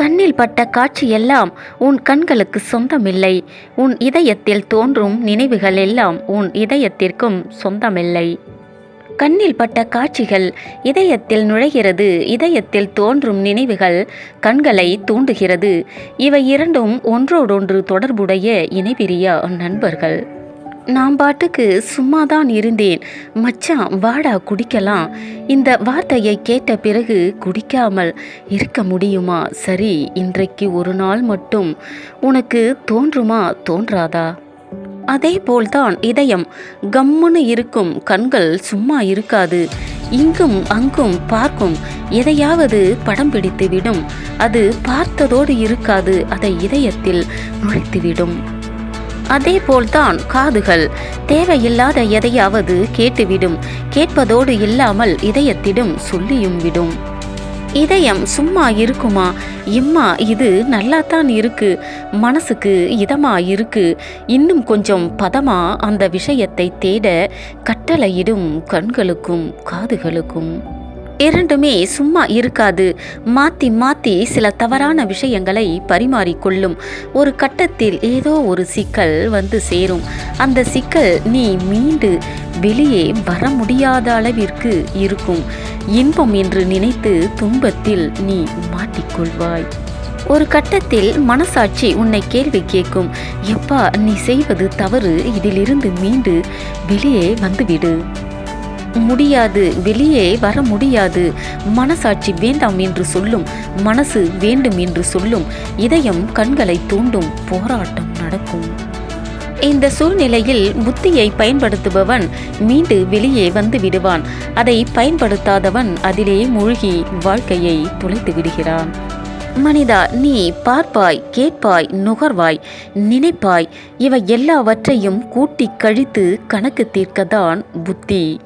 கண்ணில் பட்ட காட்சியெல்லாம் உன் கண்களுக்கு சொந்தமில்லை. உன் இதயத்தில் தோன்றும் நினைவுகள் எல்லாம் உன் இதயத்திற்கும் சொந்தமில்லை. கண்ணில் பட்ட காட்சிகள் இதயத்தில் நுழைகிறது. இதயத்தில் தோன்றும் நினைவுகள் கண்களை தூண்டுகிறது. இவை இரண்டும் ஒன்றோடொன்று தொடர்புடைய இணைபிரியா நண்பர்கள். நான் பாட்டுக்கு சும்மா தான் இருந்தேன். மச்சான் வாடா குடிக்கலாம். இந்த வார்த்தையை கேட்ட பிறகு குடிக்காமல் இருக்க முடியுமா? சரி இன்றைக்கு ஒரு நாள் மட்டும். உனக்கு தோன்றுமா தோன்றாதா? அதே போல்தான் இதயம். கம்முன்னு இருக்கும் கண்கள் சும்மா இருக்காது. இங்கும் அங்கும் பார்க்கும். எதையாவது படம் பிடித்துவிடும். அது பார்த்ததோடு இருக்காது அதை இதயத்தில் நுழைத்துவிடும். அதே போல்தான் காதுகள். தேவையில்லாத எதையாவது கேட்டுவிடும். கேட்பதோடு இல்லாமல் இதயத்திடம் சொல்லியும் விடும். இதயம் சும்மா இருக்குமா? இம்மா இது நல்லாத்தான் இருக்கு. மனசுக்கு இதமா இருக்கு. இன்னும் கொஞ்சம் பதமா அந்த விஷயத்தை தேட கட்டளையிடும் கண்களுக்கும் காதுகளுக்கும். இரண்டுமே சும்மா இருக்காது. மாத்தி மாத்தி சில தவறான விஷயங்களை பரிமாறிக்கொள்ளும். ஒரு கட்டத்தில் ஏதோ ஒரு சிக்கல் வந்து சேரும். அந்த சிக்கல் நீ மீண்டு வெளியே வர முடியாத அளவிற்கு இருக்கும். இன்பம் என்று நினைத்து துன்பத்தில் நீ மாட்டிக்கொள்வாய். ஒரு கட்டத்தில் மனசாட்சி உன்னை கேள்வி கேட்கும். எப்பா நீ செய்வது தவறு. இதிலிருந்து மீண்டு வெளியே வந்துவிடு. முடியாது. வெளியே வர முடியாது. மனசாட்சி வேண்டாம் என்று சொல்லும் மனசு வேண்டும் என்று சொல்லும் இதயம் கண்களை தூண்டும் போராட்டம் நடக்கும். இந்த சூழ்நிலையில் புத்தியை பயன்படுத்துபவன் மீண்டு வெளியே வந்து விடுவான். அதை பயன்படுத்தாதவன் அதிலே மூழ்கி வாழ்க்கையை தொலைத்து விடுகிறான். மனிதா நீ பார்ப்பாய் கேட்பாய் நுகர்வாய் நினைப்பாய். இவை எல்லாவற்றையும் கூட்டி கழித்து கணக்கு தீர்க்கத்தான் புத்தி.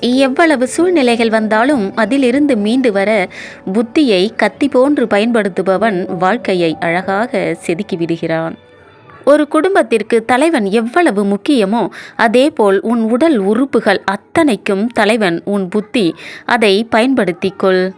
எவ்வளவு சூழ்நிலைகள் வந்தாலும் அதிலிருந்து மீண்டு வர புத்தியை கத்தி போன்று பயன்படுத்துபவன் வாழ்க்கையை அழகாக செதுக்கி விடுகிறான். ஒரு குடும்பத்திற்கு தலைவன் எவ்வளவு முக்கியமோ அதேபோல் உன் உடல் உறுப்புகள் அத்தனைக்கும் தலைவன் உன் புத்தி. அதை பயன்படுத்திக் கொள்.